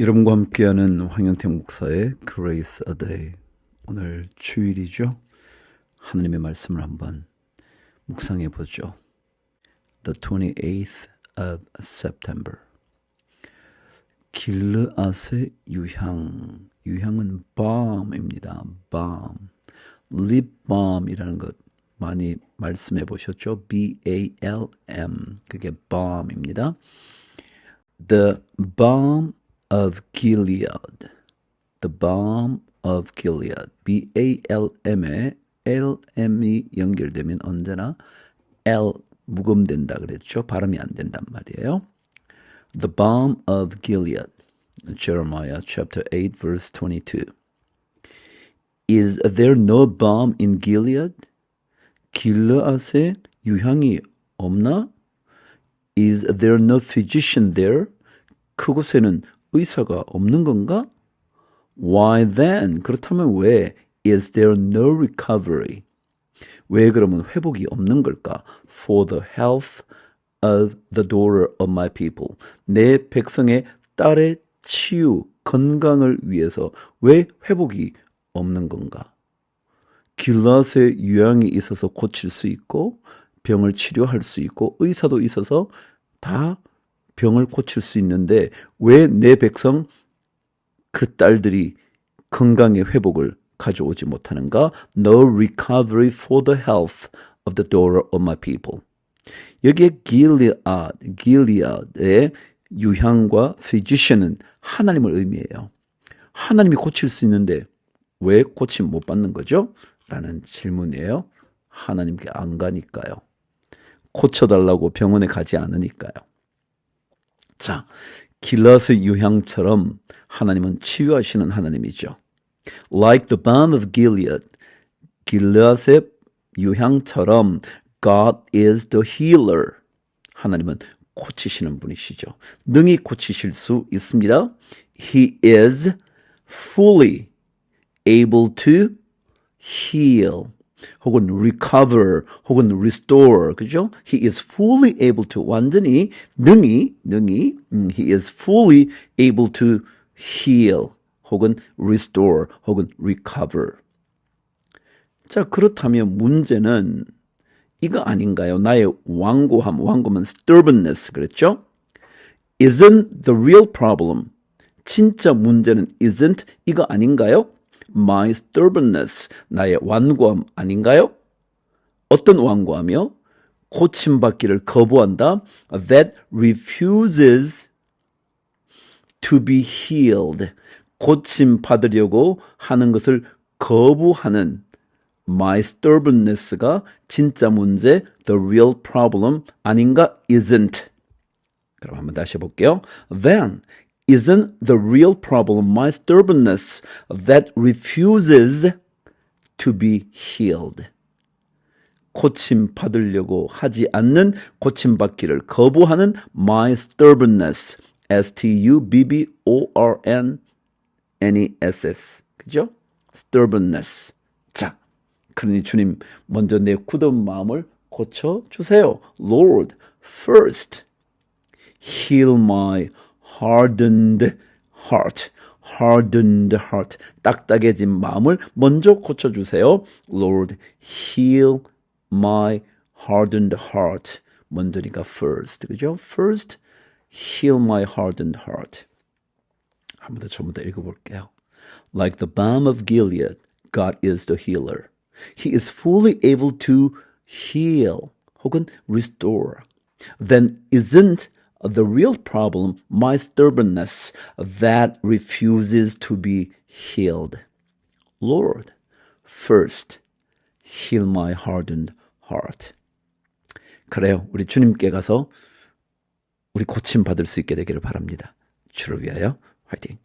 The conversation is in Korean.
여러분과 함께하는 황영태 목사의 Grace a Day. 오늘 주일이죠. 하나님의 말씀을 한번 묵상해 보죠. The 28th of September. 길르앗의 유향. 유향은 balm입니다. balm. lip balm이라는 것 많이 말씀해 보셨죠? B-A-L-M. 그게 balm입니다. The balm of Gilead. The balm of Gilead. B-A-L-M에 L-M이 연결되면 언제나 L 묵음된다 그랬죠? 발음이 안 된단 말이에요. The balm of Gilead. Jeremiah chapter 8 verse 22. Is there no balm in Gilead? 길르앗에 유향이 없나? Is there no physician there? 그곳에는 의사가 없는 건가? Why then? 그렇다면 왜 is there no recovery? 왜 그러면 회복이 없는 걸까? For the health of the daughter of my people. 내 백성의 딸의 치유, 건강을 위해서 왜 회복이 없는 건가? 길라스의 유양이 있어서 고칠 수 있고 병을 치료할 수 있고 의사도 있어서 다 병을 고칠 수 있는데 왜 내 백성 그 딸들이 건강의 회복을 가져오지 못하는가? No recovery for the health of the daughter of my people. 여기에 Gilead, Gilead의 유향과 physician은 하나님을 의미해요. 하나님이 고칠 수 있는데 왜 고침 못 받는 거죠? 라는 질문이에요. 하나님께 안 가니까요. 고쳐달라고 병원에 가지 않으니까요. 자, 길라스 유향처럼 하나님은 치유하시는 하나님이죠. Like the balm of Gilead, 길라스의 유향처럼 God is the healer. 하나님은 고치시는 분이시죠. 능히 고치실 수 있습니다. He is fully able to heal 혹은 recover 혹은 restore 그죠? He is fully able to 완전히 능히 능히 음, he is fully able to heal 혹은 restore 혹은 recover. 자 그렇다면 문제는 이거 아닌가요? 나의 완고함, 완고면 stubbornness 그랬죠? Isn't the real problem? 진짜 문제는 isn't 이거 아닌가요? My stubbornness, 나의 완고함 아닌가요? 어떤 완고함이요? 고침받기를 거부한다. That refuses to be healed. 고침 받으려고 하는 것을 거부하는 my stubbornness가 진짜 문제, the real problem 아닌가? isn't. 그럼 한번 다시 해볼게요. Then isn't the real problem my stubbornness that refuses to be healed. 고침 받으려고 하지 않는 고침 받기를 거부하는 my stubbornness. S T U B B O R N N E S S. 그죠? stubbornness. 자, 그러니 주님 먼저 내 굳은 마음을 고쳐 주세요. Lord, first heal my hardened heart. hardened heart. 딱딱해진 마음을 먼저 고쳐 주세요. Lord, heal my hardened heart. 먼저니까 first. 그죠? First heal my hardened heart. 한 번 더 처음부터 읽어볼게요. Like the balm of Gilead, God is the healer. He is fully able to heal 혹은 restore. Then isn't the real problem my stubbornness that refuses to be healed? Lord, first heal my hardened heart. 그래요. 우리 주님께 가서 우리 고침 받을 수 있게 되기를 바랍니다. 주를 위하여 화이팅.